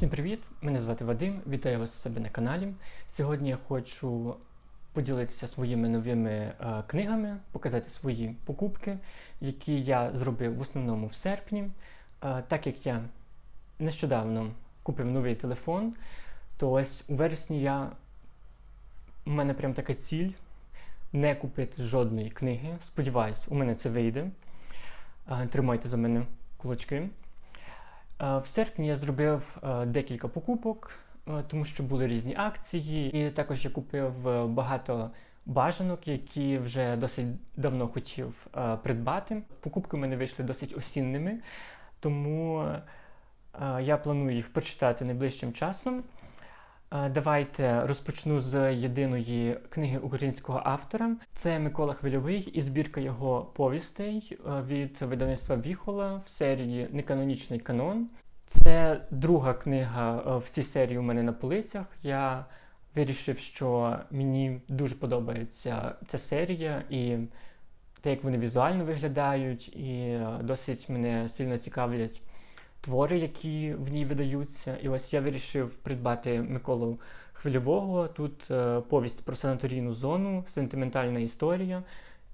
Всім привіт! Мене звати Вадим. Вітаю вас у себе на каналі. Сьогодні я хочу поділитися своїми новими е, книгами, показати свої покупки, які я зробив в основному в серпні. Е, так як я нещодавно купив новий телефон, то ось у вересні я у мене прям така ціль не купити жодної книги. Сподіваюсь, у мене це вийде. Е, Тримайте за мене кулачки. Е, В серпні я зробив е, декілька покупок, е, тому що були різні акції, і також я купив багато бажанок, які вже досить давно хотів придбати. Покупки в мене вийшли досить осінними, тому я планую їх прочитати найближчим часом. Давайте розпочну з єдиної книги українського автора. Це Микола Хвильовий і збірка його повістей е, від видавництва Віхола в серії Неканонічний канон. Це друга книга е, в цій серії у мене на полицях. Я вирішив, що мені дуже подобається ця серія і те, як вони візуально виглядають, і е, досить мене сильно цікавлять твори, які в ній видаються. І ось я вирішив придбати Миколу Хвильового. Тут е, повість про санаторійну зону, сентиментальна історія.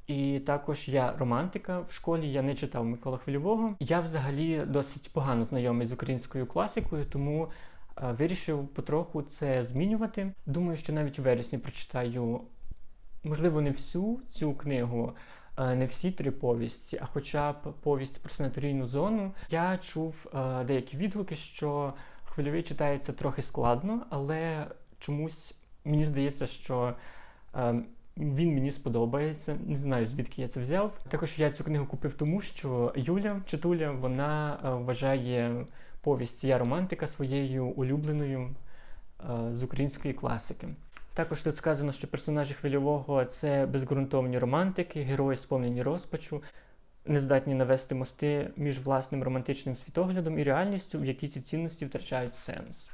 І також я романтика в школі, я не читав Микола Хвильового. Я взагалі досить погано знайомий з українською класикою, тому е, вирішив потроху це змінювати. Думаю, що навіть у вересні прочитаю, можливо, не всю цю книгу, не всі три повісті, а хоча б повість про санаторійну зону. Я чув е, деякі відгуки, що хвильовий читається трохи складно, але чомусь мені здається, що е, він мені сподобається. Не знаю, звідки я це взяв. Також я цю книгу купив тому, що Юля Читуля вона е, вважає повість Я романтика своєю улюбленою е, з української класики. Також тут сказано, що персонажі хвильового це безґрунтовні романтики, герої сповнені розпачу, не здатні навести мости між власним романтичним світоглядом і реальністю, в якій ці цінності втрачають сенс.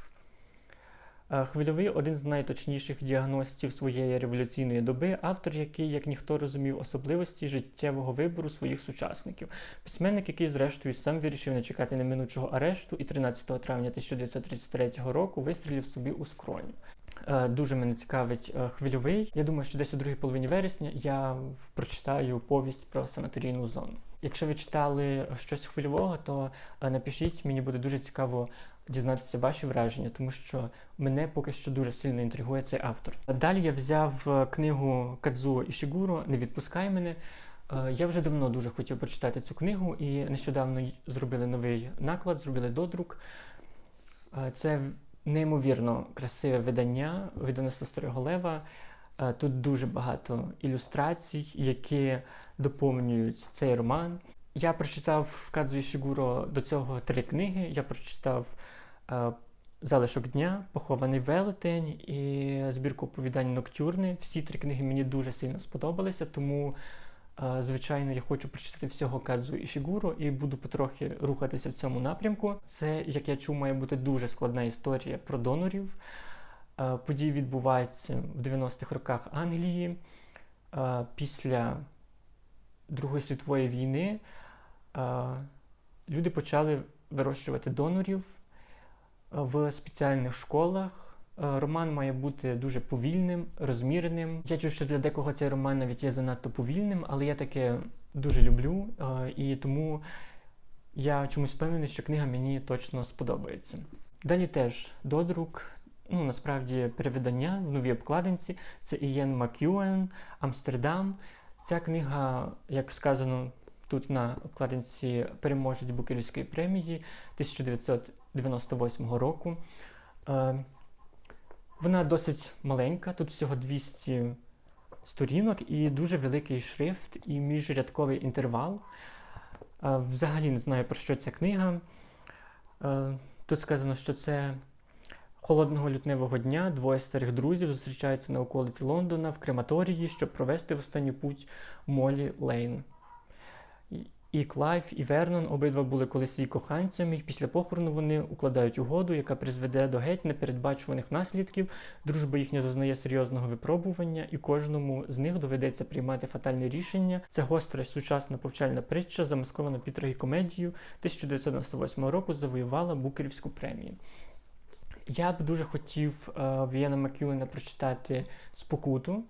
Е, Хвильовий один з найточніших діагностів своєї революційної доби, автор який, як ніхто розумів, особливості життєвого вибору своїх сучасників. Письменник, який, зрештою, сам вирішив не чекати неминучого арешту і 13 травня 1933 року вистрілив собі у скроню. Е, Дуже мене цікавить е, хвильовий. Я думаю, що десь у другій половині вересня я прочитаю повість про санаторійну зону. Якщо ви читали щось хвильового, то е, напишіть, мені буде дуже цікаво дізнатися ваші враження, тому що мене поки що дуже сильно інтригує цей автор. Далі я взяв книгу Кадзуо Ішігуро Не відпускай мене. Я вже давно дуже хотів прочитати цю книгу, і нещодавно зробили новий наклад, зробили додрук. Це неймовірно красиве видання видавництва Старого Лева. Е, Тут дуже багато ілюстрацій, які доповнюють цей роман. Я прочитав Кадзу Шігуро до цього три книги. Я прочитав е, Залишок дня, Похований велетень і збірку оповідань Ноктюрни. Всі три книги мені дуже сильно сподобалися, тому, звичайно, я хочу прочитати всього Кадзу Ішігуро і буду потрохи рухатися в цьому напрямку. Це, як я чув, має бути дуже складна історія про донорів. Події відбуваються в 90-х роках Англії. Після Другої світової війни люди почали вирощувати донорів в спеціальних школах. Е, Роман має бути дуже повільним, розміреним. Я чув, що для декого цей роман навіть є занадто повільним, але я таке дуже люблю, е, і тому я чомусь впевнений, що книга мені точно сподобається. Далі теж додрук, ну насправді перевидання в новій обкладинці. Це Ієн Мак'юен, Амстердам. Ця книга, як сказано тут на обкладинці, переможець Букерівської премії 1998 року. Вона досить маленька, тут всього 200 сторінок і дуже великий шрифт і міжрядковий інтервал. Е, Взагалі не знаю, про що ця книга. Е, Тут сказано, що це холодного лютневого дня двоє старих друзів зустрічаються на околиці Лондона в крематорії, щоб провести в останню путь Молі Лейн. І- Клайв, і Вернон обидва були колись її коханцями, і після похорону вони укладають угоду, яка призведе до геть непередбачуваних наслідків. Дружба їхня зазнає серйозного випробування, і кожному з них доведеться приймати фатальне рішення. Це гостра сучасна повчальна притча, замаскована під трагікомедією 1998 року, завоювала Букерівську премію. Я б дуже хотів е, Вієна Макюена прочитати спокуту.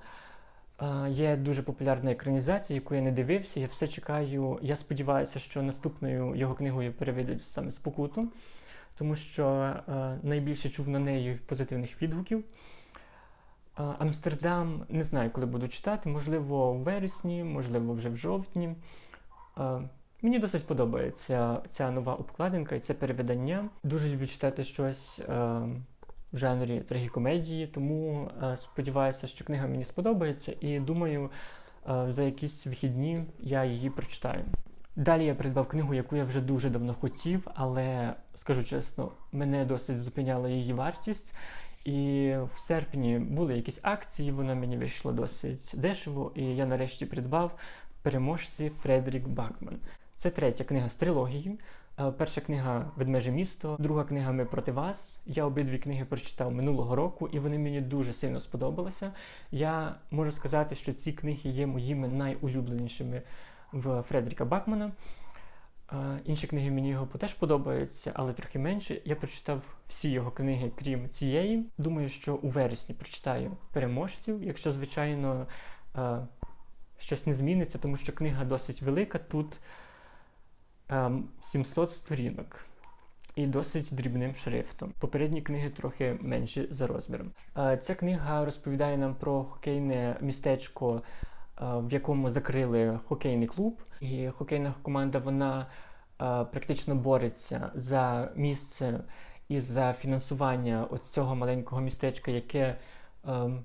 Є дуже популярна екранізація, яку я не дивився. Я все чекаю. Я сподіваюся, що наступною його книгою переведуть саме спокуту, тому що е, найбільше чув на неї позитивних відгуків. Амстердам не знаю, коли буду читати, можливо, в вересні, можливо, вже в жовтні. Мені досить подобається ця нова обкладинка і це перевидання. Дуже люблю читати щось е, в жанрі трагікомедії, тому е, сподіваюся, що книга мені сподобається, і думаю, е, за якісь вихідні я її прочитаю. Далі я придбав книгу, яку я вже дуже давно хотів, але скажу чесно, мене досить зупиняла її вартість. І в серпні були якісь акції, вона мені вийшла досить дешево, і я нарешті придбав переможці Фредерік Бакман. Це третя книга з трилогії. Е, Перша книга Ведмеже місто, друга книга Ми проти вас. Я обидві книги прочитав минулого року, і вони мені дуже сильно сподобалися. Я можу сказати, що ці книги є моїми найулюбленішими в Фредеріка Бакмана. Е, Інші книги мені його теж подобаються, але трохи менше. Я прочитав всі його книги, крім цієї. Думаю, що у вересні прочитаю переможців, якщо, звичайно, е, щось не зміниться, тому що книга досить велика. Тут 700 сторінок і досить дрібним шрифтом. Попередні книги трохи менші за розміром. Е, Ця книга розповідає нам про хокейне містечко, е, в якому закрили хокейний клуб, і хокейна команда вона е, практично бореться за місце і за фінансування ось цього маленького містечка, яке ем,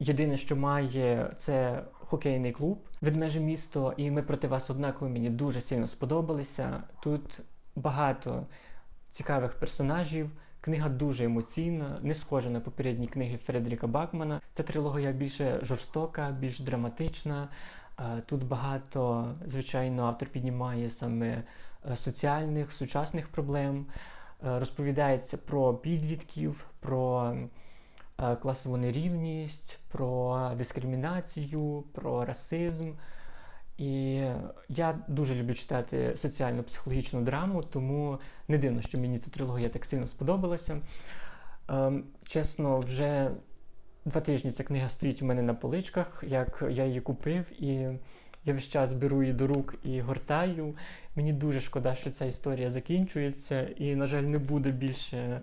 єдине, що має, це хокейний клуб Ведмеже місто, і ми проти вас однаково мені дуже сильно сподобалися. Тут багато цікавих персонажів. Книга дуже емоційна, не схожа на попередні книги Фредеріка Бакмана. Ця трилогія більше жорстока, більш драматична. Е, Тут багато, звичайно, автор піднімає саме е, соціальних, сучасних проблем. Е, Розповідається про підлітків, про класову нерівність, про дискримінацію, про расизм. І я дуже люблю читати соціально-психологічну драму, тому не дивно, що мені ця трилогія так сильно сподобалася. Ем, Чесно, вже два тижні ця книга стоїть у мене на поличках, як я її купив, і я весь час беру її до рук і гортаю. Мені дуже шкода, що ця історія закінчується, і, на жаль, не буде більше е,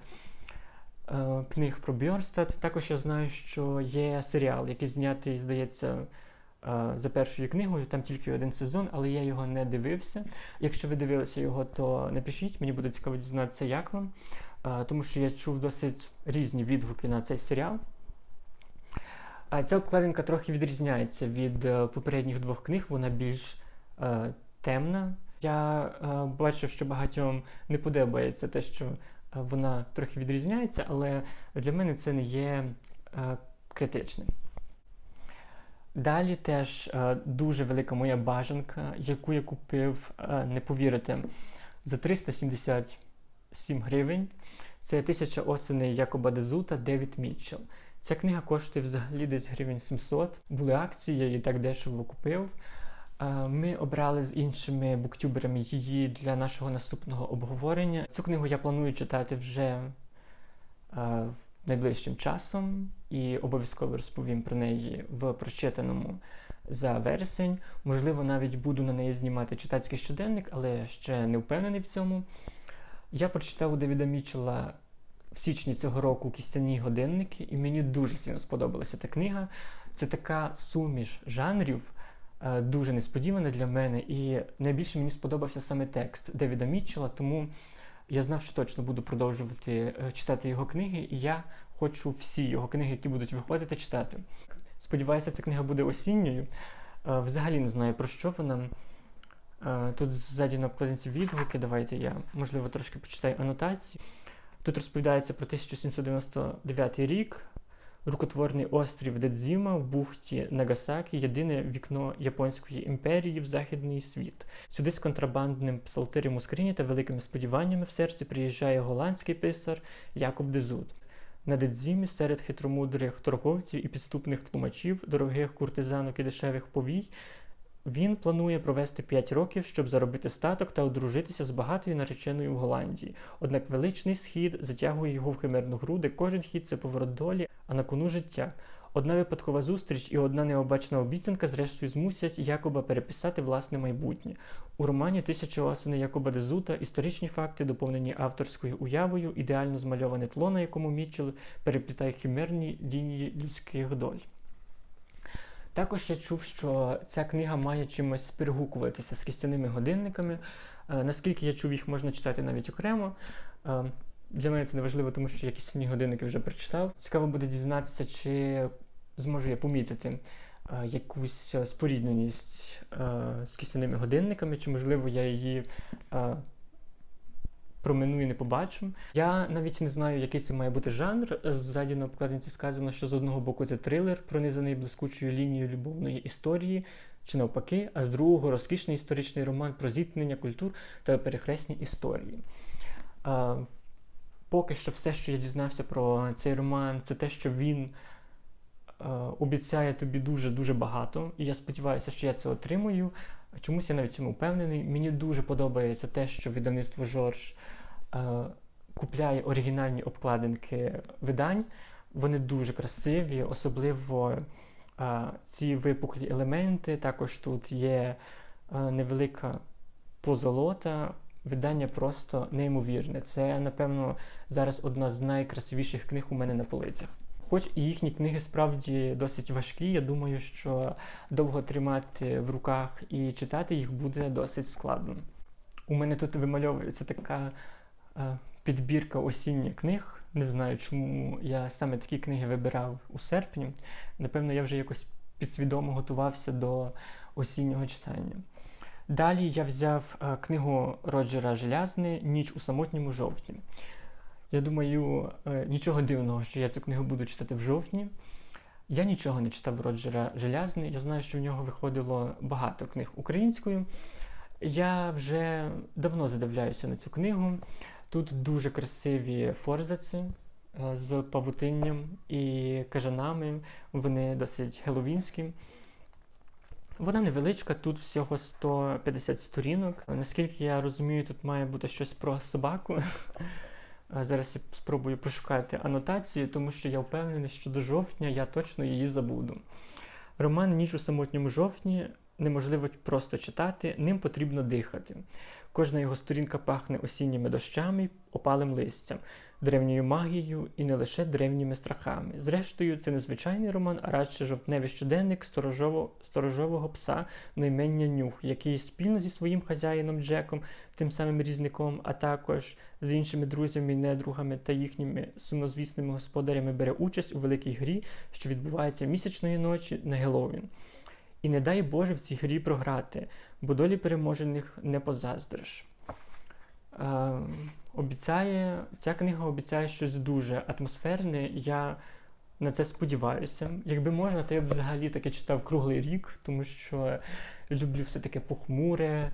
книг про Бьорстад. Також я знаю, що є серіал, який знятий, здається, е, за першою книгою. Там тільки один сезон, але я його не дивився. Якщо ви дивилися його, то напишіть, мені буде цікаво дізнатися, як вам. Е, тому що я чув досить різні відгуки на цей серіал. А ця обкладинка трохи відрізняється від е, попередніх двох книг, вона більш е, темна. Я е, бачу, що багатьом не подобається те, що е, вона трохи відрізняється, але для мене це не є е, критичним. Далі теж е, дуже велика моя бажанка, яку я купив, е, не повірите, за 377 гривень. Це тисяча осеней Якоба Дезута Девід Мітчелл. Ця книга коштує взагалі десь гривень 700. Були акції, я її так дешево купив. Ми обрали з іншими буктюберами її для нашого наступного обговорення. Цю книгу я планую читати вже найближчим часом і обов'язково розповім про неї в прочитаному за вересень. Можливо, навіть буду на неї знімати читацький щоденник, але ще не впевнений в цьому. Я прочитав у Девіда Мічела в січні цього року кістяні годинники, і мені дуже сильно сподобалася та книга. Це така суміш жанрів, дуже несподівана для мене. І найбільше мені сподобався саме текст Девіда Мітчела, тому я знав, що точно буду продовжувати е, читати його книги, і я хочу всі його книги, які будуть виходити, читати. Сподіваюся, ця книга буде осінньою. Е, Взагалі не знаю про що вона. Е, Тут ззаді на обкладинці відгуки. Давайте я, можливо, трошки почитаю анотацію. Тут розповідається про 1799 рік. Рукотворний острів Дедзіма в бухті Нагасакі єдине вікно Японської імперії в західний світ. Сюди з контрабандним псалтирем у скрині та великими сподіваннями в серці приїжджає голландський писар Якоб Дезут. На Дедзімі серед хитромудрих торговців і підступних тлумачів, дорогих куртизанок і дешевих повій, Він планує провести 5 років, щоб заробити статок та одружитися з багатою нареченою в Голландії. Однак величний схід затягує його в химерну гру, де кожен хід це поворот долі, а на кону життя. Одна випадкова зустріч і одна необачна обіцянка, зрештою, змусять Якоба переписати власне майбутнє. У романі Тисяча осени Якоба Дезута історичні факти, доповнені авторською уявою, ідеально змальоване тло, на якому Мітчелл переплітає химерні лінії людських доль. Також я чув, що ця книга має чимось перегукуватися з кістяними годинниками. Е, Наскільки я чув, їх можна читати навіть окремо. Е, Для мене це не важливо, тому що я кістяні годинники вже прочитав. Цікаво буде дізнатися, чи зможу я помітити е, якусь спорідненість з кістяними годинниками, чи можливо я її промину і не побачу. Я навіть не знаю, який це має бути жанр. Ззаді на обкладинці сказано, що з одного боку це трилер, пронизаний блискучою лінією любовної історії, чи навпаки, а з другого розкішний історичний роман про зіткнення культур та перехресні історії. А, поки що все, що я дізнався про цей роман, це те, що він обіцяє тобі дуже-дуже багато, і я сподіваюся, що я це отримую. Чомусь я навіть цьому впевнений. Мені дуже подобається те, що видавництво Жорж е, купляє оригінальні обкладинки видань. Вони дуже красиві, особливо е, ці випуклі елементи. Також тут є е, невелика позолота. Видання просто неймовірне. Це, напевно, зараз одна з найкрасивіших книг у мене на полицях. Хоч і їхні книги справді досить важкі, я думаю, що довго тримати в руках і читати їх буде досить складно. У мене тут вимальовується така е, підбірка осінніх книг. Не знаю, чому я саме такі книги вибирав у серпні. Напевно, я вже якось підсвідомо готувався до осіннього читання. Далі я взяв е, книгу Роджера Желязни Ніч у самотньому жовтні. Я думаю, е, нічого дивного, що я цю книгу буду читати в жовтні. Я нічого не читав Роджера Желязни. Я знаю, що в нього виходило багато книг українською. Я вже давно задивляюся на цю книгу. Тут дуже красиві форзаці е, з павутинням і кажанами. Вони досить геловінські. Вона невеличка, тут всього 150 сторінок. Наскільки я розумію, тут має бути щось про собаку. Зараз я спробую пошукати анотацію, тому що я впевнений, що до жовтня я точно її забуду. Роман Ніч у самотньому жовтні неможливо просто читати, ним потрібно дихати. Кожна його сторінка пахне осінніми дощами, опалим листям, древньою магією і не лише древніми страхами. Зрештою, це не звичайний роман, а радше жовтневий щоденник сторожово, сторожового пса наймення Нюх, який спільно зі своїм хазяїном Джеком, тим самим різником, а також з іншими друзями недругами та їхніми сумнозвісними господарями бере участь у великій грі, що відбувається місячної ночі на Геловін. І не дай Боже в цій грі програти, бо долі переможених не позаздриш. Е, обіцяє, ця книга обіцяє щось дуже атмосферне. Я на це сподіваюся. Якби можна, то я б взагалі таке читав круглий рік, тому що люблю все таке похмуре,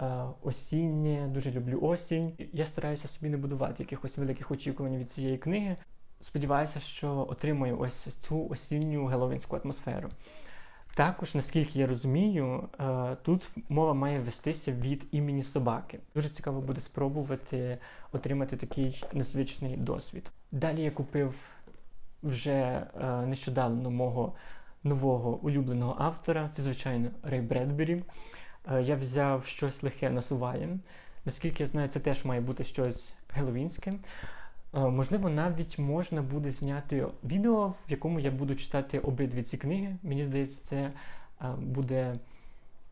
е, осіннє, дуже люблю осінь. Я стараюся собі не будувати якихось великих очікувань від цієї книги. Сподіваюся, що отримаю ось цю осінню геловінську атмосферу. Також, наскільки я розумію, е, тут мова має вестися від імені собаки. Дуже цікаво буде спробувати отримати такий незвичний досвід. Далі я купив вже е, нещодавно мого нового улюбленого автора. Це, звичайно, Рей Бредбері. Е, Я взяв щось легке насуває. Наскільки я знаю, це теж має бути щось геловінське. Е, Можливо, навіть можна буде зняти відео, в якому я буду читати обидві ці книги. Мені здається, це е, буде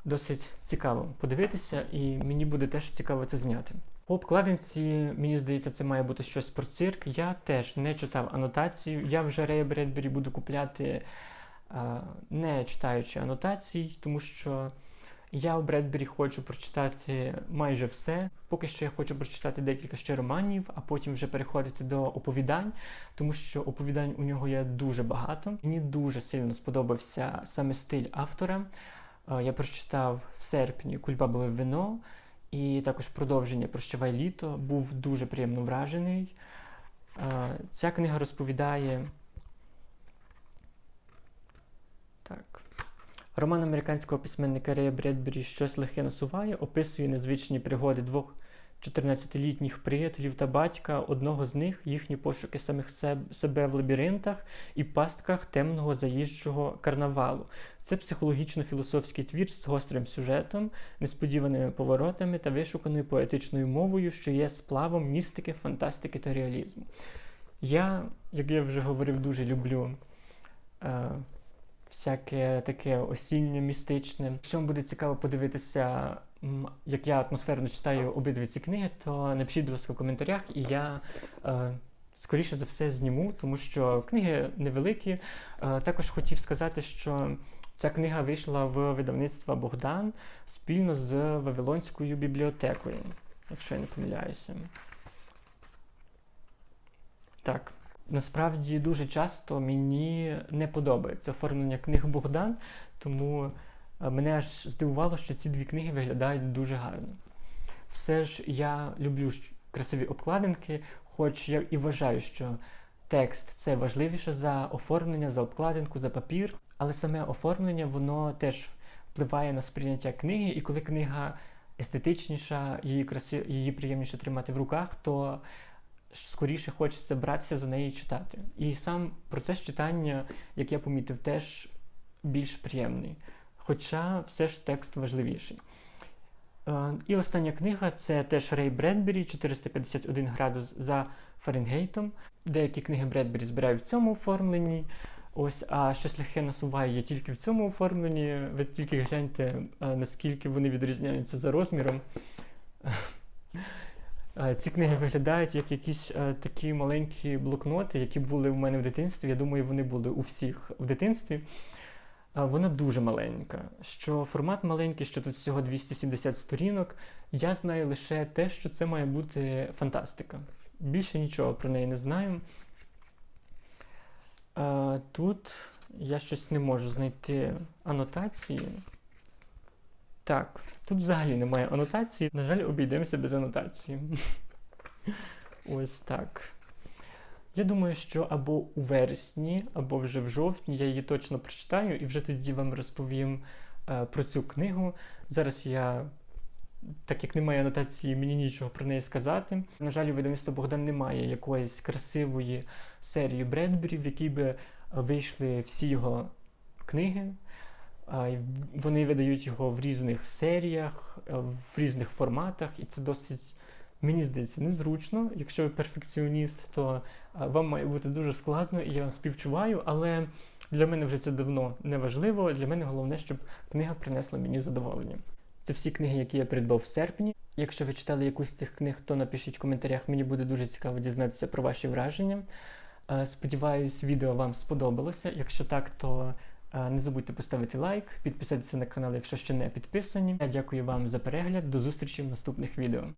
досить цікаво подивитися, і мені буде теж цікаво це зняти. По обкладинці, мені здається, це має бути щось про цирк. Я теж не читав анотацію. Я вже Рея Бредбері буду купляти, е, не читаючи анотацій, тому що я у Бредбері хочу прочитати майже все. Поки що я хочу прочитати декілька ще романів, а потім вже переходити до оповідань, тому що оповідань у нього є дуже багато. Мені дуже сильно сподобався саме стиль автора. Е, Я прочитав в серпні Кульбабове вино і також продовження Прощавай літо. Був дуже приємно вражений. Е, Ця книга розповідає. Так. Роман американського письменника Рея Бредбері Щось легке насуває описує незвичні пригоди двох 14-літніх приятелів та батька, одного з них їхні пошуки самих себе в лабіринтах і пастках темного заїжджого карнавалу. Це психологічно-філософський твір з гострим сюжетом, несподіваними поворотами та вишуканою поетичною мовою, що є сплавом містики, фантастики та реалізму. Я, як я вже говорив, дуже люблю е, всяке таке осіннє, містичне. Якщо вам буде цікаво подивитися, як я атмосферно читаю обидві ці книги, то напишіть, будь ласка, в коментарях, і я е, скоріше за все зніму, тому що книги невеликі. Е, також хотів сказати, що ця книга вийшла в видавництва Богдан спільно з Вавилонською бібліотекою, якщо я не помиляюся. Так. Насправді дуже часто мені не подобається оформлення книг Богдан, тому е, мене аж здивувало, що ці дві книги виглядають дуже гарно. Все ж я люблю красиві обкладинки, хоч я і вважаю, що текст це важливіше за оформлення, за обкладинку, за папір, але саме оформлення воно теж впливає на сприйняття книги, і коли книга естетичніша, її краси, її приємніше тримати в руках, то скоріше хочеться братися за неї і читати. І сам процес читання, як я помітив, теж більш приємний. Хоча все ж текст важливіший. Е, І остання книга це теж Рей Бредбері 451 градус за Фаренгейтом. Деякі книги Бредбері збираю в цьому оформленні. Ось, а щось легке насуває є тільки в цьому оформленні. Ви тільки гляньте, е, наскільки вони відрізняються за розміром. Е, Ці книги виглядають як якісь е, такі маленькі блокноти, які були у мене в дитинстві. Я думаю, вони були у всіх в дитинстві. Е, Вона дуже маленька. Що формат маленький, що тут всього 270 сторінок. Я знаю лише те, що це має бути фантастика. Більше нічого про неї не знаю. Тут я щось не можу знайти анотації. Так, тут взагалі немає анотації. На жаль, обійдемося без анотації. Ось так. Я думаю, що або у вересні, або вже в жовтні я її точно прочитаю і вже тоді вам розповім е, про цю книгу. Зараз я, так як немає анотації, мені нічого про неї сказати. На жаль, у видавництва Богдан немає якоїсь красивої серії Бредбері, в якій би вийшли всі його книги. Вони видають його в різних серіях, е, в різних форматах, і це досить, мені здається, незручно. Якщо ви перфекціоніст, то вам має бути дуже складно, і я вам співчуваю, але для мене вже це давно не важливо. Для мене головне, щоб книга принесла мені задоволення. Це всі книги, які я придбав в серпні. Якщо ви читали якусь з цих книг, то напишіть в коментарях, мені буде дуже цікаво дізнатися про ваші враження. Е, Сподіваюсь, відео вам сподобалося. Якщо так, то е, не забудьте поставити лайк, підписатися на канал, якщо ще не підписані. Я дякую вам за перегляд. До зустрічі в наступних відео.